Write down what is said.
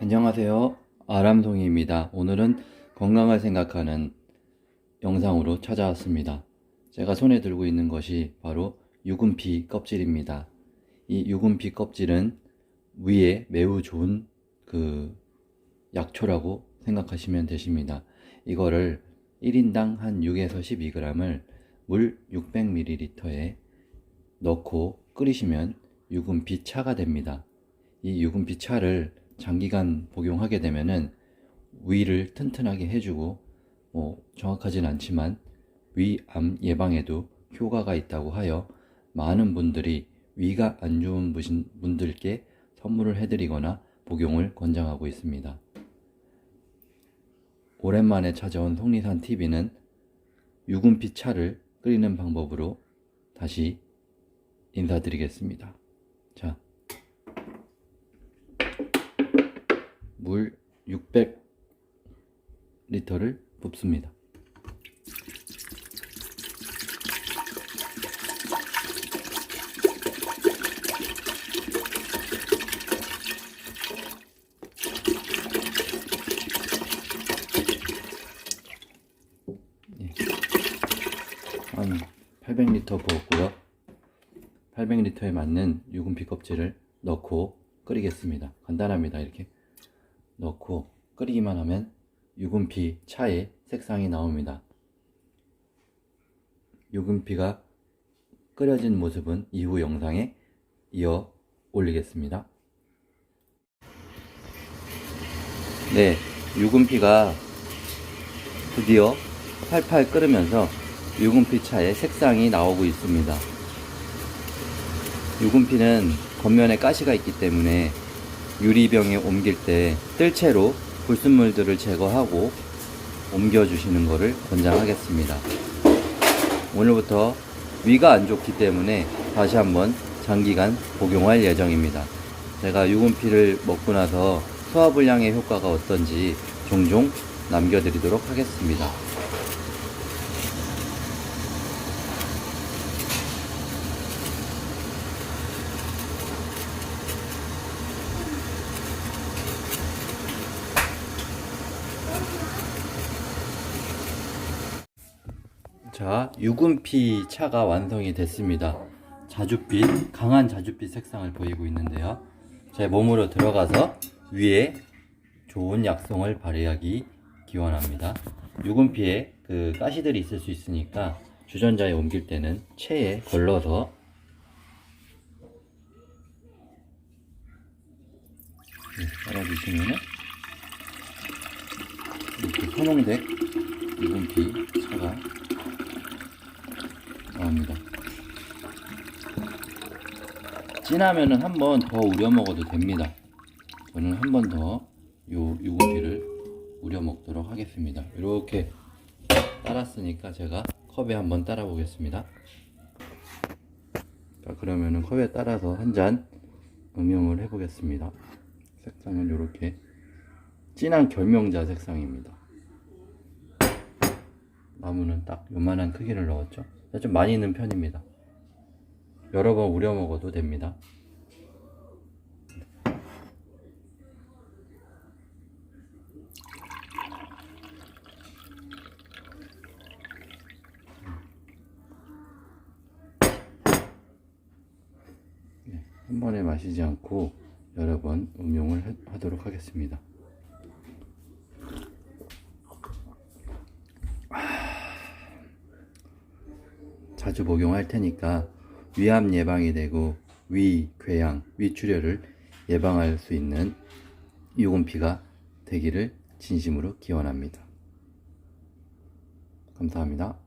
안녕하세요. 아람송이입니다. 오늘은 건강을 생각하는 영상으로 찾아왔습니다. 제가 손에 들고 있는 것이 바로 유금피 껍질입니다. 이 유금피 껍질은 위에 매우 좋은 그 약초라고 생각하시면 되십니다. 이거를 1인당 한 6에서 12g을 물 600ml에 넣고 끓이시면 유금피 차가 됩니다. 이 유금피 차를 장기간 복용하게 되면은 위를 튼튼하게 해주고 뭐 정확하진 않지만 위암 예방에도 효과가 있다고 하여 많은 분들이 위가 안 좋은 분들께 선물을 해드리거나 복용을 권장하고 있습니다. 오랜만에 찾아온 속리산 TV는 유금피 차를 끓이는 방법으로 다시 인사드리겠습니다. 자, 물 600리터를 붓습니다. 예. 한 800리터 부었고요. 800리터에 맞는 유금피 껍질을 넣고 끓이겠습니다. 간단합니다. 이렇게 넣고 끓이기만 하면 유금피 차의 색상이 나옵니다. 유금피가 끓여진 모습은 이후 영상에 이어 올리겠습니다. 네, 유금피가 드디어 팔팔 끓으면서 유금피 차의 색상이 나오고 있습니다. 유금피는 겉면에 가시가 있기 때문에 유리병에 옮길 때 뜰채로 불순물들을 제거하고 옮겨주시는 것을 권장하겠습니다. 오늘부터 위가 안 좋기 때문에 다시 한번 장기간 복용할 예정입니다. 제가 유금피를 먹고 나서 소화불량의 효과가 어떤지 종종 남겨드리도록 하겠습니다. 자, 유금피 차가 완성이 됐습니다. 자줏빛, 강한 자줏빛 색상을 보이고 있는데요. 제 몸으로 들어가서 위에 좋은 약성을 발휘하기 기원합니다. 유금피에 그 가시들이 있을 수 있으니까 주전자에 옮길 때는 체에 걸러서 네, 따라주시면은 이렇게 소농백 유금피 차가 나옵니다. 진하면은 한 번 더 우려 먹어도 됩니다. 저는 한 번 더 요 유고기를 우려 먹도록 하겠습니다. 이렇게 따랐으니까 제가 컵에 한번 따라 보겠습니다. 자, 그러면은 컵에 따라서 한 잔 음용을 해 보겠습니다. 색상은 이렇게 진한 결명자 색상입니다. 나무는 딱 요만한 크기를 넣었죠. 좀 많이 넣은 편입니다. 여러 번 우려 먹어도 됩니다. 네, 한 번에 마시지 않고 여러 번 음용을 해- 하도록 하겠습니다. 자주 복용할 테니까 위암 예방이 되고 위, 궤양, 위출혈을 예방할 수 있는 유금피가 되기를 진심으로 기원합니다. 감사합니다.